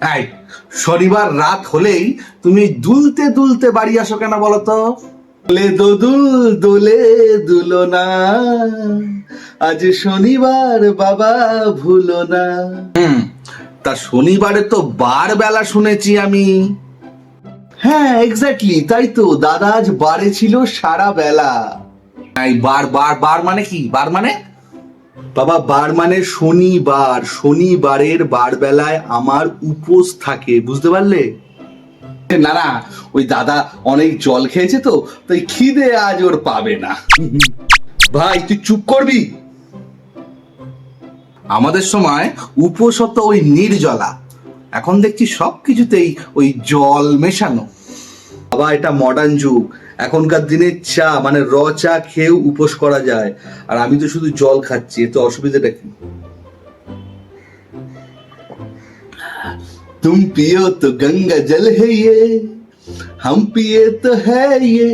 এই, শনিবার রাত হলেই তুমি দুলতে দুলতে বাড়ি আসো কেন বলো তো দোলে দোদুল দোলে, দুলো না। আজ শনিবার বাবা ভুলো না। তা শনিবারে তো বার বেলা শুনেছি আমি। হ্যাঁ এক্স্যাক্টলি তাই তো, দাদা আজ বারে ছিল সারা বেলা। বার বার বার মানে কি? বার মানে? বাবা, বার মানে শনিবার। শনিবারের বার বেলায় আমার উপোস থাকে, বুঝতে পারলে? না না, ওই দাদা অনেক জল খেয়েছে তো, তাই খিদে আজ ওর পাবে না। ভাই, তুই চুপ করবি? আমাদের সময় উপোস হতো ওই নির্জলা। এখন দেখছি সব কিছুতেই ওই জল মেশানো। বাবা এটা মডার্ন যুগ এখনকার দিনে চা মানে র চা খেয়েও উপোস করা যায় আর আমি তো শুধু জল খাচ্ছি এতে অসুবিধাটা কি तुम पियो तो गंगा जल है ये हम पिए तो है ये